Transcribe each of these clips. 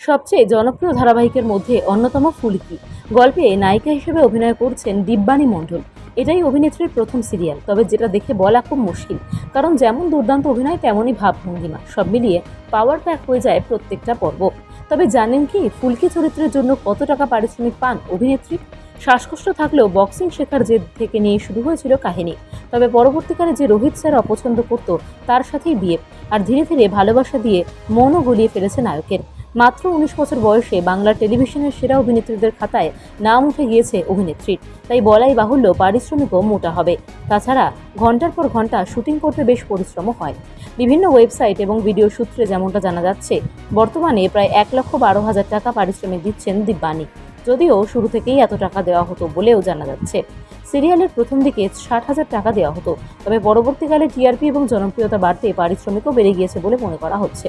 সবচেয়ে জনপ্রিয় ধারাবাহিকের মধ্যে অন্যতম ফুলকি। গল্পে নায়িকা হিসেবে অভিনয় করছেন দিব্যানী মণ্ডল। এটাই অভিনেত্রীর প্রথম সিরিয়াল, তবে যেটা দেখে বলা খুব মুশকিল। কারণ যেমন দুর্দান্ত অভিনয়, তেমনই ভাবভঙ্গিমা সব মিলিয়ে পাওয়ার প্যাক হয়ে যায় প্রত্যেকটা পর্ব। তবে জানেন কি, ফুলকি চরিত্রের জন্য কত টাকা পারিশ্রমিক পান অভিনেত্রী? শ্বাসকষ্ট থাকলেও বক্সিং শেখার জেদ থেকে নিয়ে শুরু হয়েছিল কাহিনী। তবে পরবর্তীকালে যে রোহিত স্যার অপছন্দ করত, তার সাথেই বিয়ে। আর ধীরে ধীরে ভালোবাসা দিয়ে মনও গলিয়ে ফেলেছে নায়কের। মাত্র উনিশ বছর বয়সে বাংলার টেলিভিশনের সেরা অভিনেত্রীদের খাতায় নাম উঠে গিয়েছে অভিনেত্রীর তাই বলাই বাহুল্য পারিশ্রমিকও মোটা হবে। তাছাড়া ঘণ্টার পর ঘণ্টা শুটিং করতে বেশ পরিশ্রমও হয়। বিভিন্ন ওয়েবসাইট এবং ভিডিও সূত্রে যেমনটা জানা যাচ্ছে, বর্তমানে প্রায় এক লক্ষ বারো হাজার টাকা পারিশ্রমিক দিচ্ছেন দিব্যানী। যদিও শুরু থেকেই এত টাকা দেওয়া হতো বলেও জানা যাচ্ছে। সিরিয়ালের প্রথম দিকে ষাট হাজার টাকা দেওয়া হতো, তবে পরবর্তীকালে টিআরপি এবং জনপ্রিয়তা বাড়তে পারিশ্রমিকও বেড়ে গিয়েছে বলে মনে করা হচ্ছে।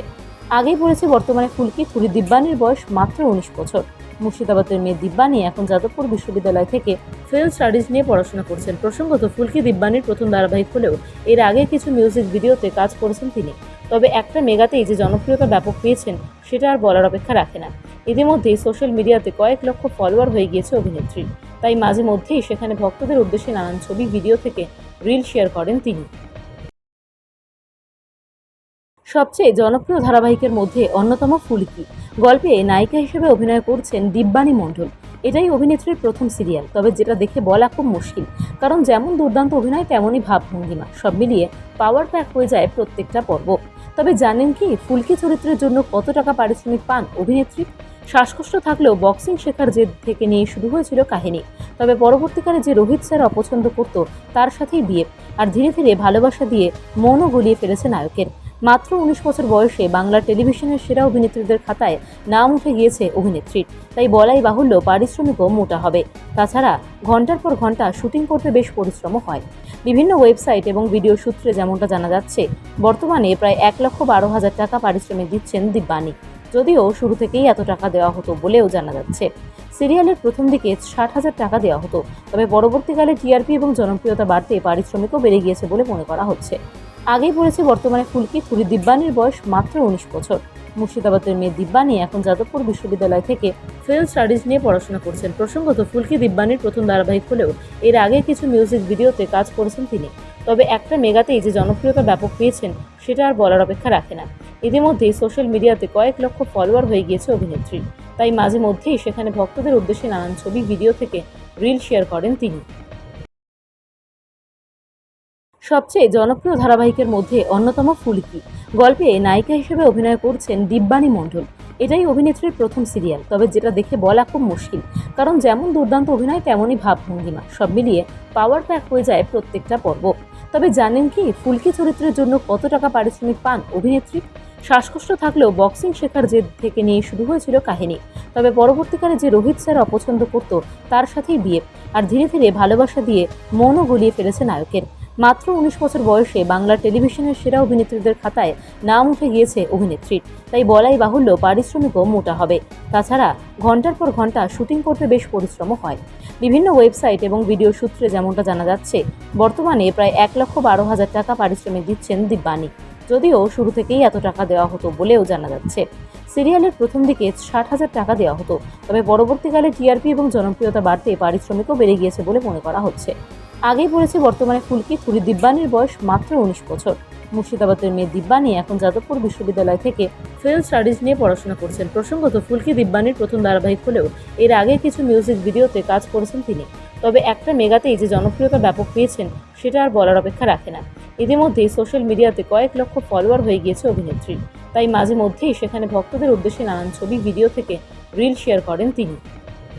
আগেই পড়েছে বর্তমানে ফুলকি থুরি দিব্যানীর বয়স মাত্র উনিশ বছর। মুর্শিদাবাদের মেয়ে দিব্যানী এখন যাদবপুর বিশ্ববিদ্যালয় থেকে ফিল্ম স্টাডিজ নিয়ে পড়াশোনা করছেন। প্রসঙ্গত ফুলকি দিব্যানীর প্রথম ধারাবাহিক হলেও এর আগে কিছু মিউজিক ভিডিওতে কাজ করেছেন তিনি। তবে একটা মেগাতেই যে জনপ্রিয়তা ব্যাপক পেয়েছেন, সেটা আর বলার অপেক্ষা রাখে না। ইতিমধ্যেই সোশ্যাল মিডিয়াতে কয়েক লক্ষ ফলোয়ার হয়ে গিয়েছে অভিনেত্রী তাই মাঝে মধ্যেই সেখানে ভক্তদের উদ্দেশ্যে নানান ছবি, ভিডিও থেকে রিল শেয়ার করেন তিনি। সবচেয়ে জনপ্রিয় ধারাবাহিকের মধ্যে অন্যতম ফুলকি। গল্পে নায়িকা হিসেবে অভিনয় করছেন দিব্যানী মণ্ডল। এটাই অভিনেত্রীর প্রথম সিরিয়াল, তবে যেটা দেখে বলা খুব মুশকিল। কারণ যেমন দুর্দান্ত অভিনয়, তেমনই ভাবভঙ্গিমা সব মিলিয়ে পাওয়ার প্যাক হয়ে যায় প্রত্যেকটা পর্ব। তবে জানেন কি, ফুলকি চরিত্রের জন্য কত টাকা পারিশ্রমিক পান অভিনেত্রী? শ্বাসকষ্ট থাকলেও বক্সিং শেখার জেদ থেকে নিয়ে শুরু হয়েছিল কাহিনী। তবে পরবর্তীকালে যে রোহিত স্যার অপছন্দ করত, তার সাথেই বিয়ে। আর ধীরে ধীরে ভালোবাসা দিয়ে মনও গলিয়ে ফেলেছে নায়কের। মাত্র উনিশ বছর বয়সে বাংলার টেলিভিশনের সেরা অভিনেত্রীদের খাতায় নাম উঠে গিয়েছে অভিনেত্রীর। তাই বলাই বাহুল্য পারিশ্রমিকও মোটা হবে। তাছাড়া ঘণ্টার পর ঘণ্টা শুটিং করতে বেশ পরিশ্রমও হয়। বিভিন্ন ওয়েবসাইট এবং ভিডিও সূত্রে যেমনটা জানা যাচ্ছে, বর্তমানে প্রায় এক লক্ষ বারো হাজার টাকা পারিশ্রমিক দিচ্ছেন দিব্যানী। যদিও শুরু থেকেই এত টাকা দেওয়া হতো বলেও জানা যাচ্ছে। সিরিয়ালের প্রথম দিকে ষাট হাজার টাকা দেওয়া হতো। তবে পরবর্তীকালে টিআরপি এবং জনপ্রিয়তা বাড়তে পারিশ্রমিকও বেড়ে গিয়েছে বলে মনে করা হচ্ছে। আগেই পড়েছে বর্তমানে ফুলকি থুরি দিব্যানীর বয়স মাত্র উনিশ বছর। মুর্শিদাবাদের মেয়ে দিব্যানী এখন যাদবপুর বিশ্ববিদ্যালয় থেকে ফিল্ম স্টাডিজ নিয়ে পড়াশোনা করছেন। প্রসঙ্গত ফুলকি দিব্যানীর প্রথম ধারাবাহিক হলেও এর আগে কিছু মিউজিক ভিডিওতে কাজ করেছেন তিনি। তবে একটা মেগাতেই যে জনপ্রিয়তা ব্যাপক পেয়েছেন, সেটা আর বলার অপেক্ষা রাখে না। ইতিমধ্যেই সোশ্যাল মিডিয়াতে কয়েক লক্ষ ফলোয়ার হয়ে গিয়েছে অভিনেত্রী তাই মাঝে মধ্যেই সেখানে ভক্তদের উদ্দেশ্যে নানান ছবি, ভিডিও থেকে রিল শেয়ার করেন তিনি। সবচেয়ে জনপ্রিয় ধারাবাহিকের মধ্যে অন্যতম ফুলকি। গল্পে নায়িকা হিসেবে অভিনয় করছেন দিব্যানী মণ্ডল। এটাই অভিনেত্রীর প্রথম সিরিয়াল, তবে যেটা দেখে বলা খুব মুশকিল। কারণ যেমন দুর্দান্ত অভিনয়, তেমনই ভাবভঙ্গিমা সব মিলিয়ে পাওয়ার প্যাক হয়ে যায় প্রত্যেকটা পর্ব। তবে জানেন কি, ফুলকি চরিত্রের জন্য কত টাকা পারিশ্রমিক পান অভিনেত্রী? শ্বাসকষ্ট থাকলেও বক্সিং শেখার জেদ থেকে নিয়ে শুরু হয়েছিল কাহিনী। তবে পরবর্তীকালে যে রোহিত স্যার অপছন্দ করত, তার সাথেই বিয়ে। আর ধীরে ধীরে ভালোবাসা দিয়ে মনও গলিয়ে ফেলেছে নায়কের। মাত্র উনিশ বছর বয়সে বাংলার টেলিভিশনের সেরা অভিনেত্রীদের খাতায় নাম উঠে গিয়েছে অভিনেত্রীর। তাই বলাই বাহুল্য পারিশ্রমিকও মোটা হবে। তাছাড়া ঘণ্টার পর ঘণ্টা শুটিং করতে বেশ পরিশ্রমও হয়। বিভিন্ন ওয়েবসাইট এবং ভিডিও সূত্রে যেমনটা জানা যাচ্ছে, বর্তমানে প্রায় এক লক্ষ বারো হাজার টাকা পারিশ্রমিক দিচ্ছেন দিব্যানী। যদিও শুরু থেকেই এত টাকা দেওয়া হতো বলেও জানা যাচ্ছে। সিরিয়ালের প্রথম দিকে ষাট হাজার টাকা দেওয়া হতো। তবে পরবর্তীকালে টিআরপি এবং জনপ্রিয়তা বাড়তে পারিশ্রমিকও বেড়ে গিয়েছে বলে মনে করা হচ্ছে। আগেই পড়েছে বর্তমানে ফুলকি থুরি দিব্যানীর বয়স মাত্র উনিশ বছর। মুর্শিদাবাদের মেয়ে দিব্যানী এখন যাদবপুর বিশ্ববিদ্যালয় থেকে ফিল্ম স্টাডিজ নিয়ে পড়াশোনা করছেন। প্রসঙ্গত, ফুলকি দিব্যানীর প্রথম ধারাবাহিক হলেও এর আগে কিছু মিউজিক ভিডিওতে কাজ করেছেন তিনি। তবে একটা মেগাতেই যে জনপ্রিয়তা ব্যাপক পেয়েছেন, সেটা আর বলার অপেক্ষা রাখে না। ইতিমধ্যেই সোশ্যাল মিডিয়াতে কয়েক লক্ষ ফলোয়ার হয়ে গিয়েছে অভিনেত্রী তাই মাঝে মধ্যেই সেখানে ভক্তদের উদ্দেশ্যে নানান ছবি, ভিডিও থেকে রিল শেয়ার করেন তিনি।